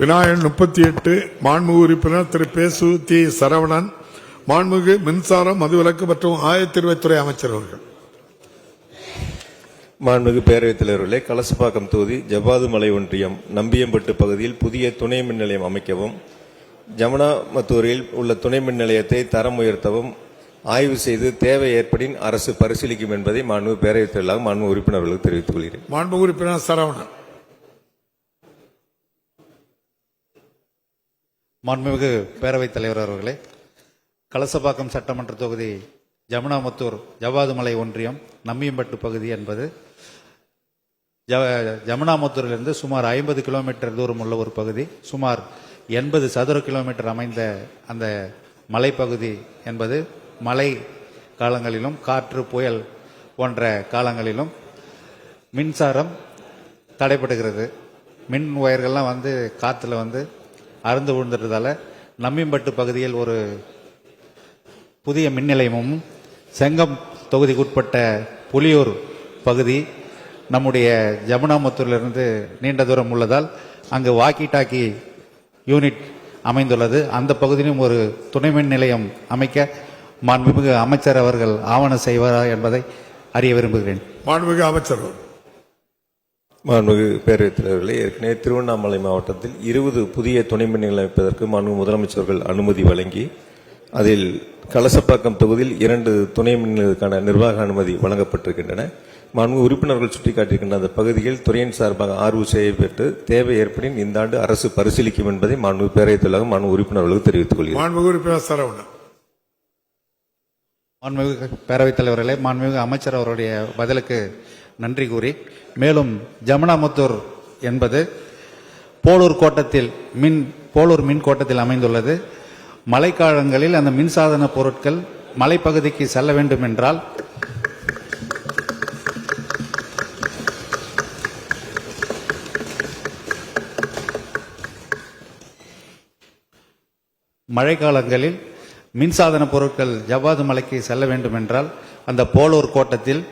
விநாயகன் முப்பத்தி எட்டு மாண்புமிகு உறுப்பினர் திரு. பேசு தி. சரவணன் மாண்புமிகு மின்சாரம் மதுவிலக்கு மற்றும் ஆயத்தீர்வைத்துறை அமைச்சர் அவர்கள். மாண்புமிகு பேரவைத் தலைவர்களே கலசப்பாக்கம் தொகுதி ஜவ்வாது மலை ஒன்றியம் நம்பியம்பட்டு பகுதியில் புதிய துணை மின் நிலையம் அமைக்கவும் ஜமுனாமத்தூரில் உள்ள துணை மின் நிலையத்தை தரம் உயர்த்தவும் ஆய்வு செய்து தேவை ஏற்படின் அரசு பரிசீலிக்கும் என்பதை மாண்புமிகு பேரவைத் தலைவராக மாண்பு உறுப்பினர்களுக்கு தெரிவித்துக் கொள்கிறேன். மாண்புமிகு உறுப்பினர் சரவணன். மாண்புமிகு பேரவைத் தலைவர் அவர்களே கலசப்பாக்கம் சட்டமன்ற தொகுதி ஜமுனாமுத்தூர் ஜவ்வாதுமலை ஒன்றியம் நம்பியம்பட்டு பகுதி என்பது ஜ- ஜமுனாமுத்தூரிலிருந்து சுமார் ஐம்பது கிலோமீட்டர் தூரம் உள்ள ஒரு பகுதி சுமார் எண்பது சதுர கிலோமீட்டர் அமைந்த அந்த மலைப்பகுதி என்பது மழை காலங்களிலும் காற்று புயல் போன்ற காலங்களிலும் மின்சாரம் தடைப்படுகிறது மின் ஒயர்கள்லாம் வந்து காற்றுல வந்து அறுந்து விழுந்துட்டதால நம்பிம்பட்டு பகுதியில் ஒரு புதிய மின் நிலையமும் செங்கம் தொகுதிக்குட்பட்ட புலியூர் பகுதி நம்முடைய ஜமுனாமுத்தூரிலிருந்து நீண்ட தூரம் உள்ளதால் அங்கு வாக்கி டாக்கி யூனிட் அமைந்துள்ளது. அந்த பகுதியிலும் ஒரு துணை மின் நிலையம் அமைக்க மாண்புமிகு அமைச்சர் அவர்கள் ஆவணம் செய்வாரா என்பதை அறிய விரும்புகிறேன். மாண்புமிகு அமைச்சர் அவர்கள். மாண்புமிகு பேரவைத் தலைவர்களே ஏற்கனவே திருவண்ணாமலை மாவட்டத்தில் இருபது புதிய துணை நிலையம் அமைப்பதற்கு மாண்பு முதலமைச்சர்கள் அனுமதி வழங்கி அதில் கலசப்பாக்கம் தொகுதியில் இரண்டு துணை மின் நிலையத்துக்கான நிர்வாக அனுமதி வழங்கப்பட்டிருக்கின்றன. மாண்பு உறுப்பினர்கள் சுட்டிக்காட்டியிருக்கின்ற அந்த பகுதியில் துறையின் சார்பாக ஆர்வு செய்யப்பட்டு தேவை ஏற்படின் இந்த ஆண்டு அரசு பரிசீலிக்கும் என்பதை மாண்பு பேரவைத் தலைவராக மாண்பு உறுப்பினர்களுக்கு தெரிவித்துக் கொள்கிறேன் மாண்புமிகு பேரவைத் தலைவர்களே மாண்புமிகு அமைச்சர் அவருடைய பதிலுக்கு நன்றி கூறி. மேலும் ஜமுனாமுத்தூர் என்பது போலூர் கோட்டத்தில் மின் போலூர் மின் கோட்டத்தில் அமைந்துள்ளது. மழைக்காலங்களில் அந்த மின்சாதன பொருட்கள் மலைப்பகுதிக்கு செல்ல வேண்டும் என்றால் மழைக்காலங்களில் மின்சாதன பொருட்கள் ஜவ்வாது மலைக்கு செல்ல வேண்டும் என்றால் அந்த போலூர் கோட்டத்தில்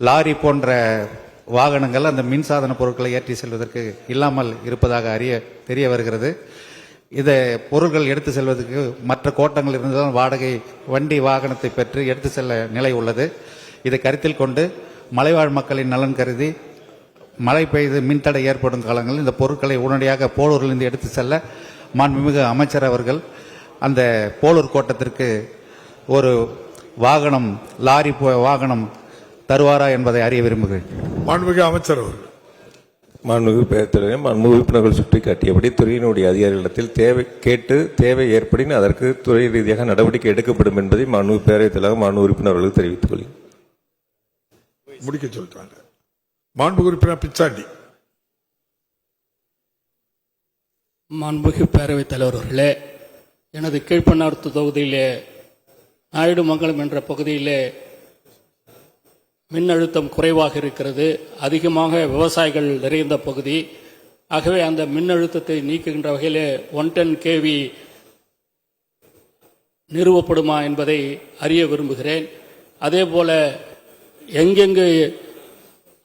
லாரி போன்ற வாகனங்கள் அந்த மின்சாதன பொருட்களை ஏற்றி செல்வதற்கு இல்லாமல் இருப்பதாக அறிய தெரிய வருகிறது. இதை பொருட்கள் எடுத்து செல்வதற்கு மற்ற கோட்டங்கள் இருந்தால் வாடகை வண்டி வாகனத்தை பெற்று எடுத்து செல்ல நிலை உள்ளது. இதை கருத்தில் கொண்டு மலைவாழ் மக்களின் நலன் கருதி மழை பெய்து மின்தடை ஏற்படும் காலங்களில் இந்த பொருட்களை உடனடியாக போலூரிலிருந்து எடுத்து செல்ல மாண்புமிகு அமைச்சர் அவர்கள் அந்த போலூர் கோட்டத்திற்கு ஒரு வாகனம் லாரி போ- வாகனம் தருவாரா என்பதை அறிய விரும்புகிறேன். மாண்புமிகு அமைச்சர் அவர்கள். மாண்புமிகு பேரவைத் தலைவரே மாண்பு உறுப்பினர்கள் சுட்டிக்காட்டியபடி துறையினுடைய அதிகாரிகளிடத்தில் தேவை கேட்டு தேவை ஏற்படின் அதற்கு துறை ரீதியாக நடவடிக்கை எடுக்கப்படும் என்பதை மாண்பு பேரவைத் தலைவர் மாண்பு உறுப்பினர்களுக்கு தெரிவித்துக் கொள்கிறேன் முடிக்க சொல்லிட்டாங்க மாண்புமிகு உறுப்பினர் பிச்சாண்டி. மாண்புமிகு பேரவைத் தலைவர் அவர்களே எனது கீழ்ப்பண்ணார்த்து தொகுதியிலே நாயுடு மங்கலம் என்ற பகுதியிலே மின் அழுத்தம் குறைவாக இருக்கிறது. அதிகமாக விவசாயிகள் நிறைந்த பகுதி. ஆகவே அந்த மின் அழுத்தத்தை நீக்குகின்ற வகையிலே ஒன் டென் கேவி நிறுவப்படுமா என்பதை அறிய விரும்புகிறேன். அதேபோல எங்கெங்கு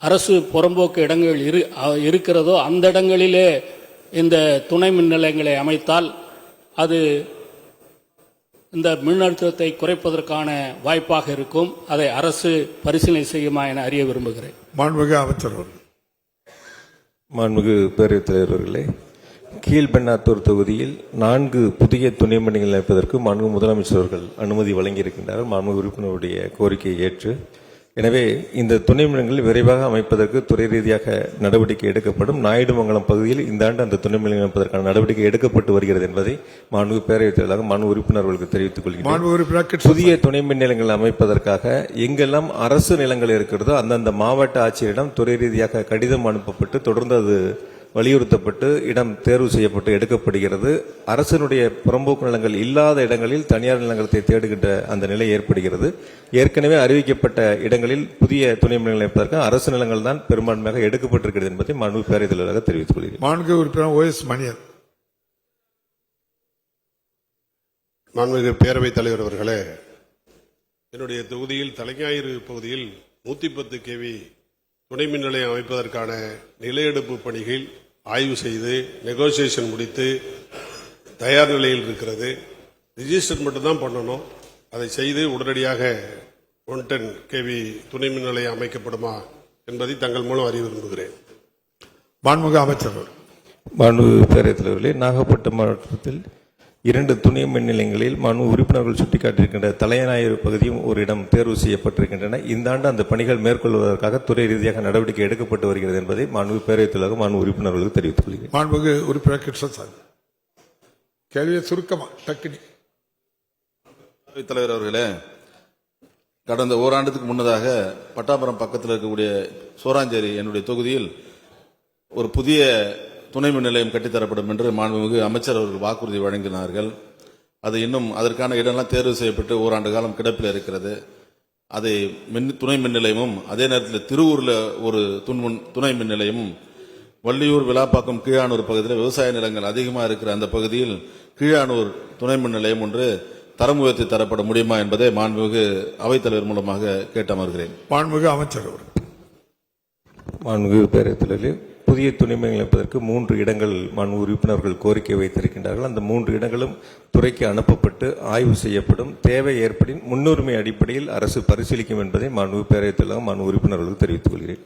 அரசு புறம்போக்கு இடங்கள் இரு இருக்கிறதோ அந்த இடங்களிலே இந்த துணை மின் நிலையங்களை அமைத்தால் அது இந்த மின் அழுத்தத்தை குறைப்பதற்கான வாய்ப்பாக இருக்கும். அதை அரசு பரிசீலனை செய்யுமா என அறிய விரும்புகிறேன். மாண்புமிகு அமைச்சர் அவர்கள். மாண்புமிகு பேரவைத் தலைவர்களே கீழ்பெண்ணாத்தூர் தொகுதியில் நான்கு புதிய துணை மணிகள் அமைப்பதற்கு மாண்பு முதலமைச்சர் அவர்கள் அனுமதி வழங்கியிருக்கின்றார் மாண்பு உறுப்பினருடைய கோரிக்கையை ஏற்று எனவே இந்த துணை மின்நிலையங்கள் விரைவாக அமைப்பதற்கு துறை ரீதியாக நடவடிக்கை எடுக்கப்படும். நாயுடுமங்கலம் பகுதியில் இந்த ஆண்டு அந்த துணை மின்நிலையம் அமைப்பதற்கான நடவடிக்கை எடுக்கப்பட்டு வருகிறது என்பதை மாண்பு பேரவைத் தலைவராக மாண்பு உறுப்பினர்களுக்கு தெரிவித்துக் கொள்கிறேன். புதிய துணை மின் நிலையங்கள் அமைப்பதற்காக எங்கெல்லாம் அரசு நிலங்கள் இருக்கிறதோ அந்தந்த மாவட்ட ஆட்சியரிடம் துறை ரீதியாக கடிதம் அனுப்பப்பட்டு தொடர்ந்து அது வலியுறுத்தப்பட்டு இடம் தேர்வு செய்யப்பட்டு எடுக்கப்படுகிறது. அரசினுடைய புறம்போக்கு நிலங்கள் இல்லாத இடங்களில் தனியார் நிலங்களை தேடுகின்ற அந்த நிலை ஏற்படுகிறது. ஏற்கனவே அறிவிக்கப்பட்ட இடங்களில் புதிய துணை மின் நிலையம் அமைப்பதற்கு அரசு நிலங்கள் தான் பெரும்பான்மையாக எடுக்கப்பட்டிருக்கிறது என்பதை மாண்பு பேரவைத் தலைவராக தெரிவித்துக் கொள்கிறேன். உறுப்பினர் ஓ எஸ் மணியன். மாண்புமிகு பேரவைத் தலைவர் அவர்களே என்னுடைய தொகுதியில் தலைஞாயிறு பகுதியில் நூத்தி பத்து கேவி துணை மின் நிலையம் அமைப்பதற்கான நிலையெடுப்பு பணிகள் ஆய்வு செய்து நெகோசியேஷன் முடித்து தயார் நிலையில் இருக்கிறது. ரிஜிஸ்டர் மட்டும்தான் பண்ணணும். அதை செய்து உடனடியாக ஒன் டென் கேவி துணை மின் நிலையம் அமைக்கப்படுமா என்பதை தங்கள் மூலம் அறிய விரும்புகிறேன். மாண்புமிகு அமைச்சர். மாண்புமிகு பேரவைத் தலைவர்களே நாகப்பட்டினம் மாவட்டத்தில் இரண்டு துணை மின் நிலையங்களில் மனு உறுப்பினர்கள் சுட்டிக்காட்டியிருக்கின்ற தலையநாயர் பகுதியும் ஒரு இடம் தேர்வு செய்யப்பட்டிருக்கின்றன. இந்த ஆண்டு அந்த பணிகள் மேற்கொள்வதற்காக துறை ரீதியாக நடவடிக்கை எடுக்கப்பட்டு வருகிறது என்பதை மாண்புமிகு பேரவைத் தலைவர் மாண்பு உறுப்பினர்களுக்கு தெரிவித்துக் கொள்கிறேன். மாண்புமிகு உறுப்பினர் கிருஷ்ணசாமி கேள்வியை சுருக்கமா டக்குனி. தலைவர் அவர்களே கடந்த ஓராண்டுக்கு முன்னதாக பட்டாபுரம் பக்கத்தில் இருக்கக்கூடிய சோராஞ்சேரி என்னுடைய தொகுதியில் ஒரு புதிய துணை மின் நிலையம் கட்டித்தரப்படும் என்று மாண்புமிகு அமைச்சர் அவர்கள் வாக்குறுதி வழங்கினார்கள். அது இன்னும் அதற்கான இடம்லாம் தேர்வு செய்யப்பட்டு ஓராண்டு காலம் கிடப்பில் இருக்கிறது. அதை மின் துணை மின் நிலையமும் அதே நேரத்தில் திருவூரில் ஒரு துண் துணை மின் நிலையமும் வள்ளியூர் விலாப்பாக்கம் கீழானூர் பகுதியில் விவசாய நிலங்கள் அதிகமாக இருக்கிற அந்த பகுதியில் கீழானூர் துணை மின் நிலையம் ஒன்று தரம் உயர்த்தி தரப்பட முடியுமா என்பதை மாண்புமிகு அவைத்தலைவர் மூலமாக கேட்டு அமர்கிறேன் மாண்புமிகு அமைச்சர் அவர்கள். மாண்புமிகு பேரவைத் தலைவர்களே புதிய துணை அமைப்பதற்கு மூன்று இடங்கள் மாண்பு உறுப்பினர்கள் கோரிக்கை வைத்திருக்கின்றார்கள். அந்த மூன்று இடங்களும் துறைக்கு அனுப்பப்பட்டு ஆய்வு செய்யப்படும். தேவை ஏற்படின் முன்னுரிமை அடிப்படையில் அரசு பரிசீலிக்கும் என்பதை மாண்புமிகு பேரவைத் தலைவர் மாண்பு உறுப்பினர்களுக்கு தெரிவித்துக் கொள்கிறேன்.